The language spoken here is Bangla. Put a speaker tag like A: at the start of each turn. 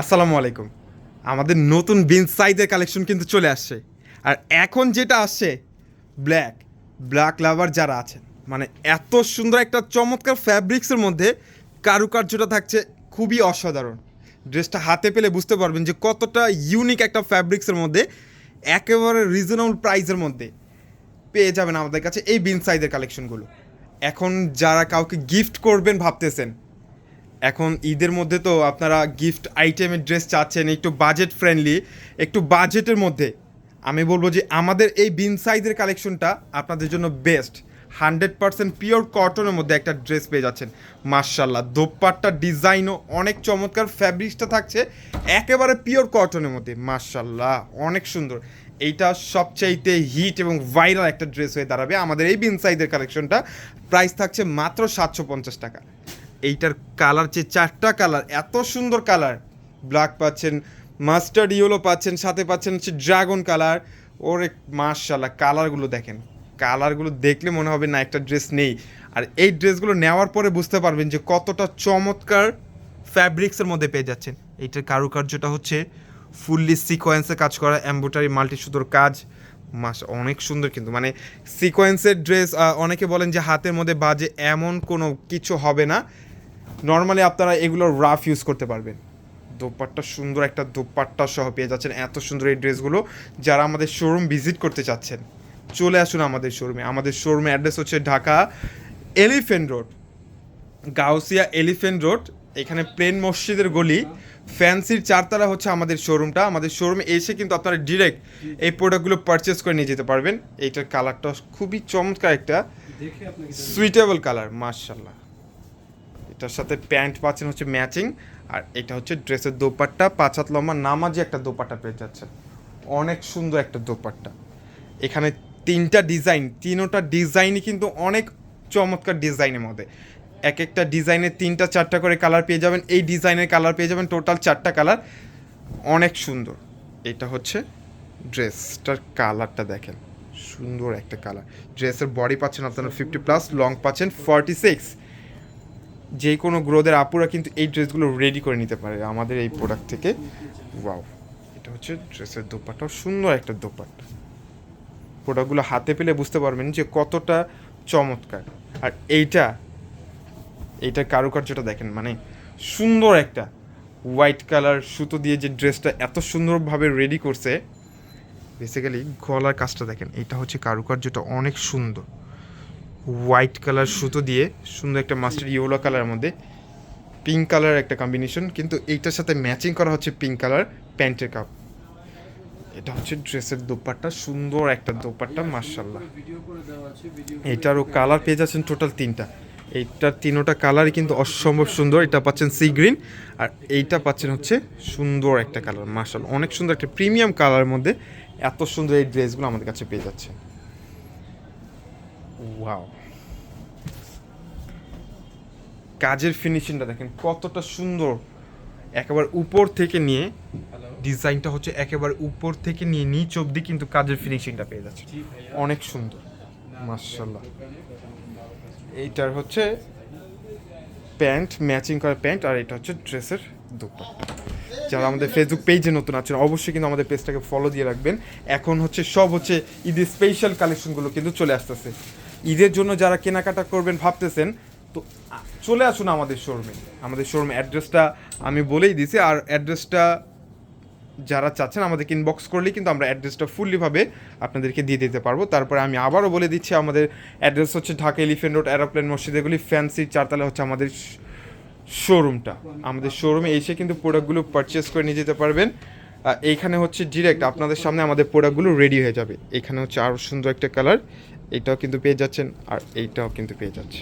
A: আসসালামু আলাইকুম। আমাদের নতুন বিন সাইজের কালেকশন কিন্তু চলে আসছে। আর এখন যেটা আসছে ব্ল্যাক ব্ল্যাক লাভার যারা আছেন মানে এত সুন্দর একটা চমৎকার ফ্যাব্রিক্সের মধ্যে কারুকার্যটা থাকছে খুবই অসাধারণ। ড্রেসটা হাতে পেলে বুঝতে পারবেন যে কতটা ইউনিক একটা ফ্যাব্রিক্সের মধ্যে, একেবারে রিজনেবল প্রাইসের মধ্যে পেয়ে যাবেন আমাদের কাছে এই বিন সাইজের কালেকশনগুলো এখন যারা কাউকে গিফট করবেন ভাবতেছেন এখন ঈদের মধ্যে তো আপনারা গিফট আইটেমের ড্রেস চাচ্ছেন, একটু বাজেট ফ্রেন্ডলি একটু বাজেটের মধ্যে। আমি বলব যে আমাদের এই বিন সাইজের কালেকশনটা আপনাদের জন্য বেস্ট হান্ড্রেড পার্সেন্ট পিওর কটনের মধ্যে একটা ড্রেস পেয়ে যাচ্ছেন। মার্শাল্লাহ দোপাট্টার ডিজাইনও অনেক চমৎকার ফ্যাব্রিক্সটা থাকছে একেবারে পিওর কটনের মধ্যে। মার্শাল্লাহ অনেক সুন্দর। এইটা সবচাইতে হিট এবং ভাইরাল একটা ড্রেস হয়ে দাঁড়াবে। আমাদের এই বিন সাইজের কালেকশনটা প্রাইস থাকছে মাত্র সাতশো পঞ্চাশ টাকা। এইটার কালার যে চারটা কালার, এত সুন্দর কালার। ব্ল্যাক পাচ্ছেন, মাস্টার্ড ইয়েলো পাচ্ছেন, সাথে পাচ্ছেন হচ্ছে ড্রাগন কালার। ওরে মার্শাল্লাহ কালারগুলো দেখেন। কালারগুলো দেখলে মনে হবে না একটা ড্রেস নেই। আর এই ড্রেসগুলো নেওয়ার পরে বুঝতে পারবেন যে কতটা চমৎকার ফ্যাব্রিক্সের মধ্যে পেয়ে যাচ্ছেন। এইটার কারুকার্যটা হচ্ছে ফুললি সিকোয়েন্সে কাজ করা এম্বোটারি মাল্টি সুতোর কাজ। মাস অনেক সুন্দর কিন্তু। মানে সিকোয়েন্সের ড্রেস অনেকে বলেন যে হাতের মধ্যে বাজে এমন কোনো কিছু হবে না। নর্মালি আপনারা এগুলোর রাফ ইউজ করতে পারবেন। দোপাট্টা সুন্দর একটা দোপাট্টা সহ পেয়ে যাচ্ছেন এত সুন্দর এই ড্রেসগুলো। যারা আমাদের শোরুম ভিজিট করতে চাচ্ছেন চলে আসুন আমাদের শোরুমে আমাদের শোরুমে অ্যাড্রেস হচ্ছে Dhaka elephant road Gausia elephant road এখানে প্লেন মসজিদের গলি। ফ্যান্সির চারতলা হচ্ছে আমাদের শোরুমটা আমাদের শোরুমে এসে কিন্তু আপনারা ডিরেক্ট এই প্রোডাক্টগুলো পারচেস করে নিয়ে যেতে পারবেন। এইটার কালারটা খুবই চমৎকার একটা সুইটেবল কালার মার্শাল্লাহ এটার সাথে প্যান্ট পাচ্ছেন হচ্ছে ম্যাচিং, আর এটা হচ্ছে ড্রেসের দোপাট্টা। পাঁচ হাত লম্বা নামাজি একটা দোপাট্টা পেয়ে যাচ্ছেন। অনেক সুন্দর একটা দোপাট্টা। এখানে তিনটা ডিজাইন, তিনোটা ডিজাইনই কিন্তু অনেক চমৎকার ডিজাইনের মধ্যে। এক একটা ডিজাইনের তিনটা, চারটা করে কালার পেয়ে যাবেন। এই ডিজাইনের কালার পেয়ে যাবেন টোটাল চারটা কালার। অনেক সুন্দর। এটা হচ্ছে ড্রেসটার কালারটা দেখেন। সুন্দর একটা কালার। ড্রেসের বডি পাচ্ছেন আপনারা ফিফটি প্লাস লং পাচ্ছেন ফর্টি সিক্স যে কোনো গ্রোদের আপুরা কিন্তু এই ড্রেসগুলো রেডি করে নিতে পারে আমাদের এই প্রোডাক্ট থেকে। ওয়াও এটা হচ্ছে ড্রেসের দোপাট্টা সুন্দর একটা দোপাট্টা। প্রোডাক্টগুলো হাতে পেলে বুঝতে পারবেন যে কতটা চমৎকার। আর এইটা এইটা কারুকার্যটা দেখেন মানে সুন্দর একটা হোয়াইট কালার সুতো দিয়ে যে ড্রেসটা এত সুন্দরভাবে রেডি করছে। বেসিক্যালি গলার কাজটা দেখেন, এটা হচ্ছে কারুকার্যটা অনেক সুন্দর। হোয়াইট কালার সুতো দিয়ে, সুন্দর একটা মাস্টার ইয়েলো কালারের মধ্যে, পিঙ্ক কালার একটা কম্বিনেশন কিন্তু এইটার সাথে ম্যাচিং করা হচ্ছে পিঙ্ক কালার প্যান্টের কাপ এটা হচ্ছে ড্রেসের দোপাট্টা, সুন্দর একটা দোপাট্টা মার্শাল্লাহ এইটারও কালার পেয়ে যাচ্ছেন টোটাল তিনটা। এইটার তিনোটা কালারই কিন্তু অসম্ভব সুন্দর। এটা পাচ্ছেন সি গ্রিন আর এইটা পাচ্ছেন হচ্ছে সুন্দর একটা কালার মার্শাল অনেক সুন্দর একটা প্রিমিয়াম কালারের মধ্যে এত সুন্দর এই ড্রেসগুলো আমাদের কাছে পেয়ে যাচ্ছে। ওয়াও কাজের ফিনিশিংটা দেখেন কতটা সুন্দর। একেবারে উপর থেকে নিয়ে ডিজাইনটা হচ্ছে একেবারে উপর থেকে নিয়ে নিচ অবধি কিন্তু কাজের ফিনিশিংটা পেয়ে যাচ্ছে। অনেক সুন্দর। মার্শাল্লাহ এইটার হচ্ছে প্যান্ট ম্যাচিং করা প্যান্ট আর এটা হচ্ছে ড্রেসের দোপাট্টা যারা আমাদের ফেসবুক পেজে নতুন আছেন অবশ্যই কিন্তু আমাদের পেজটাকে ফলো দিয়ে রাখবেন। এখন হচ্ছে সব হচ্ছে ঈদের স্পেশাল কালেকশনগুলো কিন্তু চলে আসতেছে। ঈদের জন্য যারা কেনাকাটা করবেন ভাবতেছেন, তো চলে আসুন আমাদের শোরুমে আমাদের শোরুম অ্যাড্রেসটা আমি বলেই দিছি আর অ্যাড্রেসটা যারা চাচ্ছেন আমাদেরকে ইনবক্স করলেই কিন্তু আমরা অ্যাড্রেসটা ফুললিভাবে আপনাদেরকে দিয়ে দিতে পারব। তারপরে আমি আবারও বলে দিচ্ছি, আমাদের অ্যাড্রেস হচ্ছে ঢাকা এলিফেন্ট রোড এরোপ্লেন মসজিদেগুলি ফ্যান্সি চারতলা হচ্ছে আমাদের শোরুমটা আমাদের শোরুমে এসে কিন্তু প্রোডাক্টগুলো পারচেস করে নিয়ে যেতে পারবেন। এইখানে হচ্ছে ডিরেক্ট আপনাদের সামনে আমাদের প্রোডাক্টগুলো রেডি হয়ে যাবে। এখানে হচ্ছে আরও সুন্দর একটা কালার এইটাও কিন্তু পেয়ে যাচ্ছেন আর এইটাও কিন্তু পেয়ে যাচ্ছে।